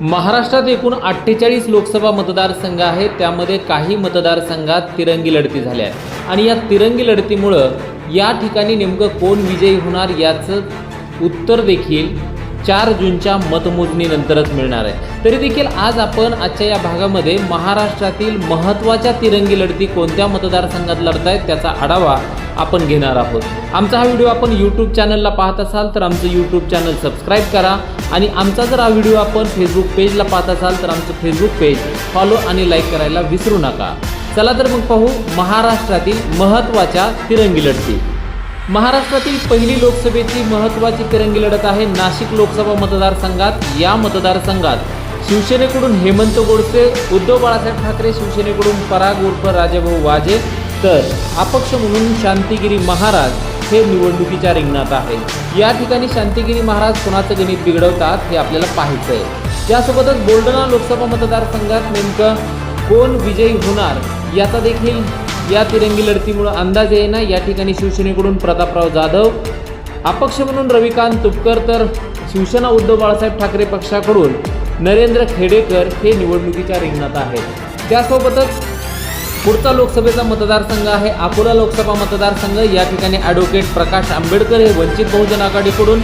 महाराष्ट्रात एकूण अठ्ठेचाळीस लोकसभा मतदारसंघ आहेत. त्यामध्ये काही मतदारसंघात तिरंगी लढती झाल्या आणि या तिरंगी लढतीमुळं या ठिकाणी नेमकं कोण विजयी होणार याचं उत्तर देखील चार जूनच्या मतमोजणीनंतरच मिळणार आहे. तरी देखील आज आपण आजच्या या भागामध्ये महाराष्ट्रातील महत्त्वाच्या तिरंगी लढती कोणत्या मतदारसंघात लढत त्याचा आढावा आपण घेणार आहोत. आमचा हा व्हिडिओ आपण यूट्यूब चॅनलला पाहत असाल तर आमचं यूट्यूब चॅनल सबस्क्राईब करा आणि आमचा जर हा व्हिडिओ आपण फेसबुक पेजला पाहत असाल तर आमचं फेसबुक पेज फॉलो आणि लाईक करायला विसरू नका. चला तर मग पाहू महाराष्ट्रातील महत्त्वाच्या तिरंगी लढती. महाराष्ट्रातील पहिली लोकसभेची महत्त्वाची तिरंगी लढत आहे नाशिक लोकसभा मतदारसंघात या मतदारसंघात. शिवसेनेकडून हेमंत गोडसे उद्धव बाळासाहेब ठाकरे शिवसेनेकडून पराग उर्फ राजाभाऊ वाजे तर अपक्ष म्हणून शांतिगिरी महाराज हे निवडणुकीच्या रिंगणात आहे. या ठिकाणी शांतिगिरी महाराज कोणाचं गणित बिघडवतात हे आपल्याला पाहायचं आहे. त्यासोबतच बोलढाणा लोकसभा मतदारसंघात नेमकं कोण विजयी होणार याचा देखील या तिरंगी लढतीमुळे अंदाज येईना. या ठिकाणी शिवसेनेकडून प्रतापराव जाधव अपक्ष म्हणून रविकांत तुपकर तर शिवसेना उद्धव बाळासाहेब ठाकरे पक्षाकडून नरेंद्र खेडेकर हे निवडणुकीच्या रिंगणात आहेत. त्यासोबतच पुढचा लोकसभेचा मतदारसंघ आहे. अकोला लोकसभा मतदारसंघ या ठिकाणी ॲडव्होकेट प्रकाश आंबेडकर हे वंचित बहुजन आघाडीकडून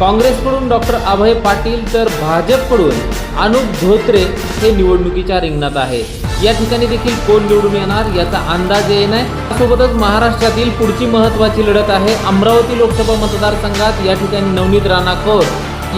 काँग्रेसकडून डॉक्टर अभय पाटील तर भाजपकडून अनुप धोत्रे हे निवडणुकीच्या रिंगणात आहे या ठिकाणी देखील कोण निवडून येणार याचा अंदाज येणार त्यासोबतच महाराष्ट्रातील पुढची महत्त्वाची लढत आहे. अमरावती लोकसभा मतदारसंघात या ठिकाणी नवनीत राणा कौर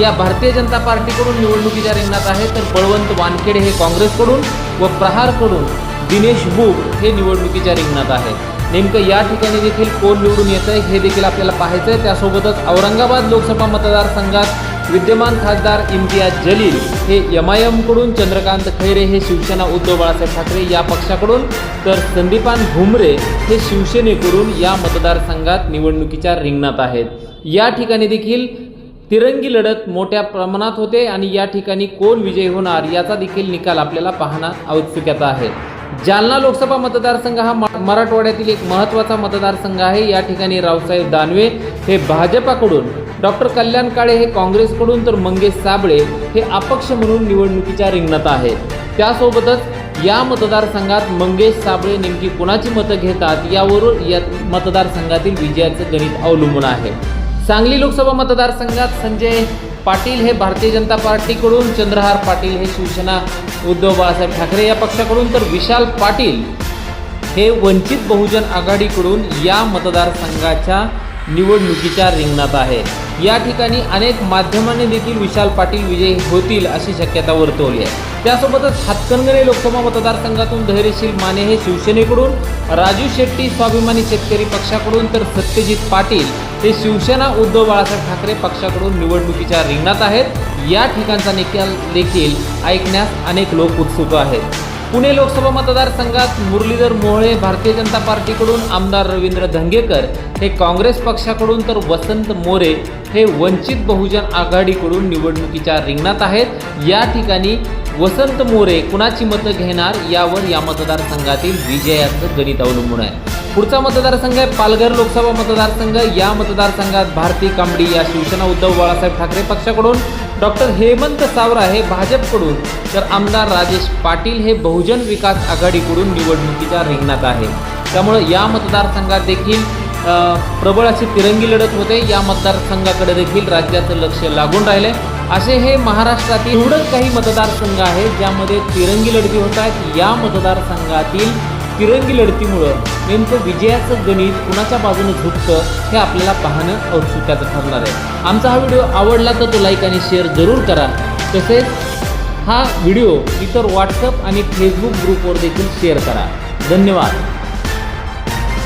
या भारतीय जनता पार्टीकडून निवडणुकीच्या रिंगणात आहे. तर बळवंत वानखेडे हे काँग्रेसकडून व प्रहारकडून दिनेश बुक हे निवडणुकीच्या रिंगणात आहे. नेमकं या ठिकाणी देखील कोण निवडून येतं आहे हे देखील आपल्याला पाहायचं आहे त्यासोबतच औरंगाबाद लोकसभा मतदारसंघात विद्यमान खासदार इम्तियाज जलील हे एम आय एमकडून चंद्रकांत खैरे हे शिवसेना उद्धव बाळासाहेब ठाकरे या पक्षाकडून तर संदीपान भुमरे हे शिवसेनेकडून या मतदारसंघात निवडणुकीच्या रिंगणात आहेत. या ठिकाणी देखील तिरंगी लढत मोठ्या प्रमाणात होते आणि या ठिकाणी कोण विजयी होणार याचा देखील निकाल आपल्याला पाहणं औत्सुक्याचा आहे. जालना लोकसभा मतदारसंघ हा म- मराठवाड्यातील एक महत्त्वाचा मतदारसंघ आहे. या ठिकाणी रावसाहेब दानवे हे भाजपाकडून डॉक्टर कल्याण काळे हे काँग्रेसकडून तर मंगेश साबळे हे अपक्ष म्हणून निवडणुकीच्या रिंगणात आहेत. त्यासोबतच या मतदारसंघात मंगेश साबळे नेमकी कुणाची मतं घेतात यावरून या मतदारसंघातील विजयाचं गणित अवलंबून आहे. सांगली लोकसभा मतदारसंघात संजय पाटील हे भारतीय जनता पार्टीकडून चंद्रहार पाटील हे शिवसेना उद्धव बाळासाहेब ठाकरे या पक्षाकडून तर विशाल पाटील हे वंचित बहुजन आघाडीकडून या मतदारसंघाच्या निवडणुकीच्या रिंगणात आहे. या ठिकाणी अनेक माध्यमांनी देखील विशाल पाटील विजयी होतील अशी शक्यता वर्तवली आहे. त्यासोबतच हातकणंगले लोकसभा मतदारसंघातून धैर्यशील माने हे शिवसेनेकडून राजू शेट्टी स्वाभिमानी शेतकरी पक्षाकडून तर सत्यजित पाटील हे शिवसेना उद्धव बाळासाहेब ठाकरे पक्षाकडून निवडणुकीच्या रिंगणात आहेत. या ठिकाणचा निकाल देखील ऐकण्यास अनेक लोक उत्सुक आहेत. पुणे लोकसभा मतदारसंघात मुरलीधर मोहळे भारतीय जनता पार्टीकडून आमदार रवींद्र धंगेकर हे काँग्रेस पक्षाकडून तर वसंत मोरे हे वंचित बहुजन आघाडीकडून निवडणुकीच्या रिंगणात आहेत. या ठिकाणी वसंत मोरे कुणाची मतं घेणार? यावर या मतदारसंघातील विजयाचं गणित अवलंबून आहे. पुढचा मतदारसंघ आहे पालघर लोकसभा मतदारसंघ. या मतदारसंघात भारती कांबडी या शिवसेना उद्धव बाळासाहेब ठाकरे पक्षाकडून डॉक्टर हेमंत सावरा हे भाजपकडून तर आमदार राजेश पाटील हे बहुजन विकास आघाडीकडून निवडणुकीच्या रिंगणात आहे. त्यामुळं या मतदारसंघात देखील प्रबळ अशी तिरंगी लढत होते. या मतदारसंघाकडे देखील राज्याचं लक्ष लागून राहिले. असे हे महाराष्ट्रातील एवढंच काही मतदारसंघ आहेत ज्यामध्ये तिरंगी लढती होत आहेत. या मतदारसंघातील तिरंगी लढतीमुळं नेमकं विजयाचं गणित कुणाच्या बाजूने झुकतं हे आपल्याला पाहणं औत्सुक्याचं ठरणार आहे. आमचा हा व्हिडिओ आवडला तर तो लाईक आणि शेअर जरूर करा. तसेच हा व्हिडिओ इतर व्हॉट्सअप आणि फेसबुक ग्रुपवर देखील शेअर करा. धन्यवाद.